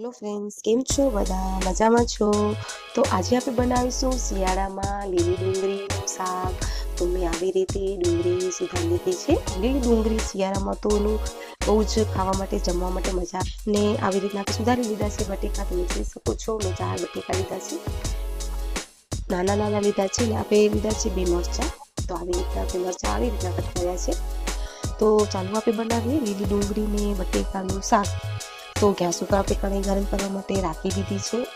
Hello friends કેમ છો? બધા મજામાં છો? તો આજે આપણે બનાવીશું શિયાળામાં લીલી ડુંગળીનું શાક. તો મેં આવી રીતે ડુંગળી સુધારી લીધી છે. લીલી ડુંગળી શિયાળામાં તો એનું બહુ જ ખાવા માટે, જમવા માટે મજા ને આવી રીતના સુધારી લીધા છે, બટેકા તમે જોઈ શકો છો. મેં ચાર બટેકા લીધા છે. નાના નાના લીધા છે ને આપણે લીધા છે બે મરચાં. તો આવી રીતના આપણે મરચાં આવી રીતના કટ કર્યા છે. તો ચાલો આપણે બનાવીએ લીલી ડુંગળી ને બટેકાનું શાક. તો ગેસ ઉપર આપણે કઢાઈ ગરમ કરવા માટે રાખી દીધી છે.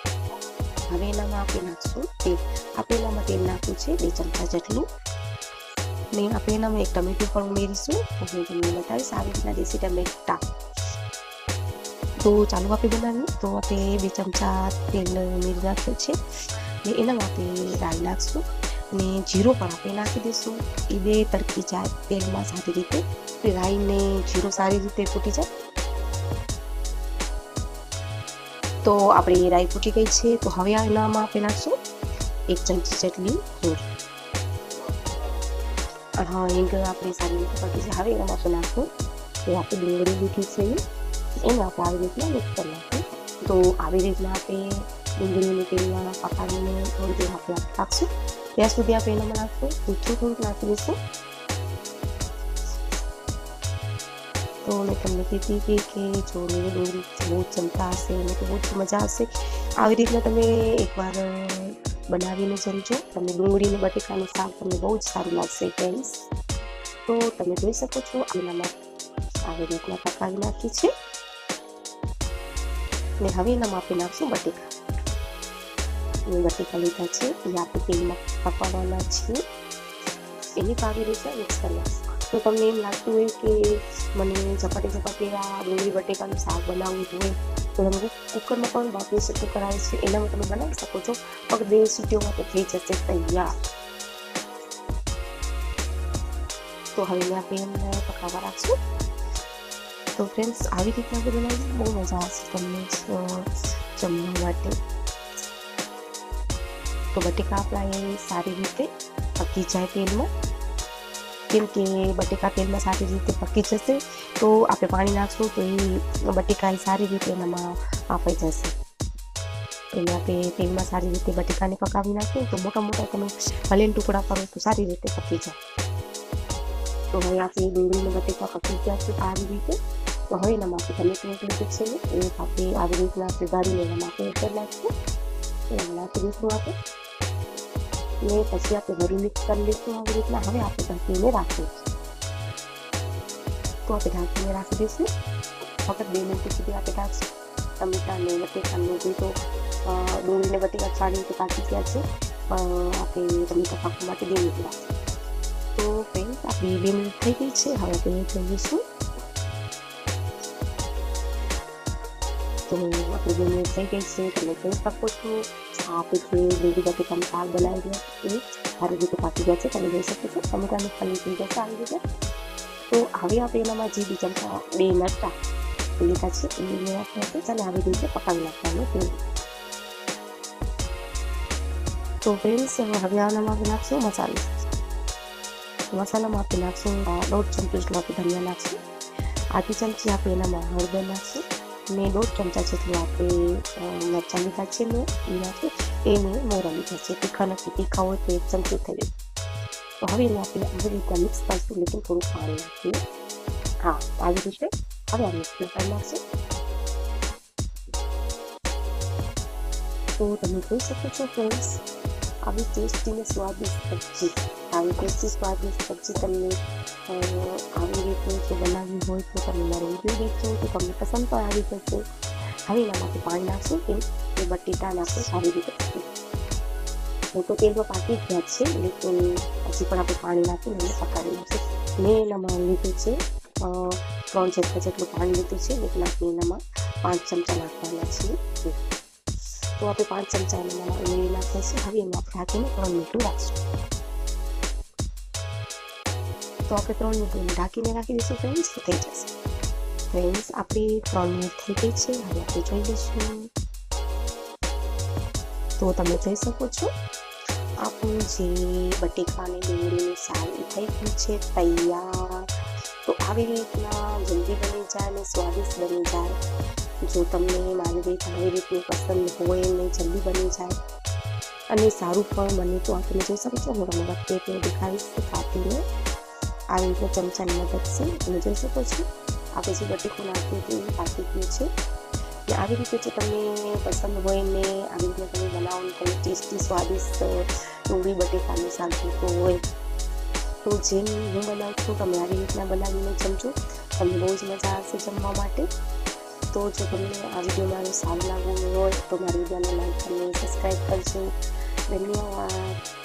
હવે એનામાં આપણે નાખશું તેલ. આપણે એનામાં તેલ નાખ્યું છે બે ચમચા જેટલું. ને આપણે એનામાં એક ટમેટું પણ ઉમેરીશું. હું તમને બતાવીશ આવી રીતના દેશી ટમેટા. તો ચાલુ આપણે બનાવીએ. તો આપણે બે ચમચા તેલ ઉમેરી નાખ્યું છે. ને એનામાં આપણે રાઈ નાખશું. ને જીરો પણ આપણે નાખી દઈશું. એ બે તડકી જાય તેલમાં સારી રીતે. રાઈને જીરો સારી રીતે ફૂટી જાય. તો આપણી રાઈ ફૂટી ગઈ છે. તો હવે એનામાં આપણે નાખશું એક ચમચી જેટલી હિંગ હા, હિંગ આપણે સારી રીતે પકી છે હવે એમાં આપણે નાખશું એ આપણે ડુંગળી લીધી છે. એને આપણે આવી રીતના મિક્સ કરી નાખશું. તો આવી રીતના આપણે ડુંગળીને તેલમાં પકાવીને થોડી દેર આપણે રાખશું ત્યાં સુધી આપણે એનામાં નાખશું. મીઠું થોડુંક નાખી દઈશું. તો મેં તમને કીધી હતી કે જો લીલી ડુંગળી બહુ જમતા હશે અને તો બહુ જ મજા આવશે આવી રીતના તમે એકવાર બનાવીને જમજો તમને ડુંગળીને બટેકાનું શાક તમને બહુ જ સારું લાગશે ફ્રેન્ડ્સ તો તમે જોઈ શકો છો એનામાં આવી રીતના પકાવી નાખી છે. ને હવે એનામાં આપણે નાખશું બટેકા. બટેકા લીધા છે. એ આપણે તેલમાં પકાવવાના છીએ. એની આવી રીતે મિક્સ કરી નાખશું તો તમને એમ લાગતું હોય કે મને ઝપાટી ઝપાટી આ ડુંગળી, બટેકાનું શાક બનાવવું જોઈએ, તો તમે કુકરમાં પણ બાપરી શકો કરાવે છે. એનામાં તમે બનાવી શકો છો. ફક્ત બે સીટીઓમાં તો થઈ જશે તૈયાર. તો હવે મેં આપણે એમને પકાવવા રાખશું. તો ફ્રેન્ડ્સ આવી રીતે આપણે બનાવીશું બહુ મજા આવશે તમને જમવા માટે. તો બટેકા આપણા એ સારી રીતે પકી જાય તેલમાં. કેમ કે બટેકા તેલમાં સારી રીતે પકી જશે તો આપણે પાણી નાખશું તો એ બટેકા એ સારી રીતે એનામાં આપાઈ જશે એને આપણે તેલમાં સારી રીતે બટેકાને પકાવી નાખીએ તો મોટા મોટા તમે ભલે ટુકડા કરો તો સારી રીતે પકી જાય તો હવે આપણે ડુંગળીને બટેકા પકી ગયા છે સારી રીતે તો હવે એનામાં આપણે ટમેટું લીધું છે એ આપણે આવી રીતના સુધારીને એનામાં આપણે કરી નાખશું એમાં નાખી આપણે ને પછી આપણે વરી મિક્સ કરી લઈશું આવી રીતના. હવે આપણે ઢાંકીને રાખીએ તો આપણે ઢાંકીને રાખી દઈશું. ફક્ત બે મિનિટ સુધી આપણે ઢાંકશું. ટમેટા ને જે તો ડુંગળીને બટેકા સારી રીતે પાકી ગયા છે. આપણે ટમેટા પાકવા માટે બે મિનિટ રાખશું. તો ફ્રેન્ડ આપણી બે મિનિટ થઈ ગઈ છે. હવે આપણે જોઈ મિનિટ થઈ ગઈ છે તમે જોઈ શકો છો આપણે જે ડુંગળી તમે શાક બનાવી રહ્યા એ સારી રીતે પાકી ગયા છે તમે જોઈ શકો છો ટમેટાનું ખાલી થઈ જશે આવી રીતે તો હવે આપણે એનામાં જે બીજા બે મરચા લીધા છે એ નાખ્યા છે અને આવી રીતે પકાવી નાખવાનું તેલ તો ફ્રેન્ડ્સ હવે આનામાં આપણે નાખશું મસાલો મસાલામાં આપણે નાખશું દોઢ ચમચી જેટલું આપણે ધનિયા નાખશું આધી ચમચી આપણે એનામાં હળદર નાખશું ને દોઢ ચમચા જેટલું આપણે મરચાં લીધા ને એ નાખી એને મોરા લીધા તીખા નથી, તીખા હોય તો એક ચમચી થઈ જાય તો હવે એને આપણે આવી રીતે મિક્સ કરીશું લેકિન થોડું પાણી નાખીએ. હા, આવી રીતે હવે આ મિક્સ કરી નાખશું. તો તમે જોઈ શકો છો ફ્રેન્ડ્સ આવી ટેસ્ટી ને સ્વાદિષ્ટ સબ્જી. આવી ટેસ્ટી સ્વાદિષ્ટ સબ્જી તમને આવી રીતે જો બનાવવી હોય તો તમે મારો વીડિયો દેખશો તો તમને પસંદ પણ આવી જશે હવે એનામાંથી પાણી નાખશું કે એ બટેટા નાખો સારી રીતે તો તેલમાં પાકી જ ગયા છે લેકિન હજી પણ આપણે પાણી નાખીને એને પકાવી નાખશું મેં એનામાં લીધું છે ત્રણ ચમચા જેટલું પાણી લીધું છે એક આપણે એનામાં પાંચ ચમચા નાખવાના છીએ. તો આપણે પાંચ ચમચા એનામાં ઉમેરી નાખ્યા છે, હવે એમાં આપણે ઢાંકીને ત્રણ મીઠું રાખશું તો આપણે ત્રણ મિનિટ ઢાંકીને રાખી દઈશું તો થઈ જશે? ફ્રેન્ડ્સ આપણી ત્રણ મિનિટ થઈ ગઈ છે. હવે આપણે જોઈ લઈશું. તો તમે જોઈ શકો છો, આપણું જે બટેકાને ડુંગળીની સારી થઈ ગઈ છે, તૈયાર. તો આવી રીતના જલ્દી બની જાય અને સ્વાદિષ્ટ બની જાય. જો તમને મારી રીત આવી રીતની પસંદ હોય ને જલ્દી બની જાય અને સારું પણ બને તો આ તમે જોઈ શકો છો. હું તમને વખતે દેખાડીશ કાપીને આવી રીતે ચમચાની મદદથી તમે જોઈ શકો છો. આપણે જે બટેકું નાખ્યું હતું એ પાકી ગયું છે. ને આવી રીતે જો તમને પસંદ હોય ને આવી રીતે તમે બનાવો તમે ટેસ્ટી, સ્વાદિષ્ટ ડુંગળી બટેકાનું શાક જોતું હોય તો જેમ હું બનાવું છું, તમે આવી રીતના બનાવીને જમજો. તમને બહુ જ મજા આવશે જમવા માટે. તો જો તમને આ વીડિયો મારો સારું લાગવું હોય તો મારી વિડીયોને લાઈક અને સબસ્ક્રાઈબ કરજો. ધન્યવાદ.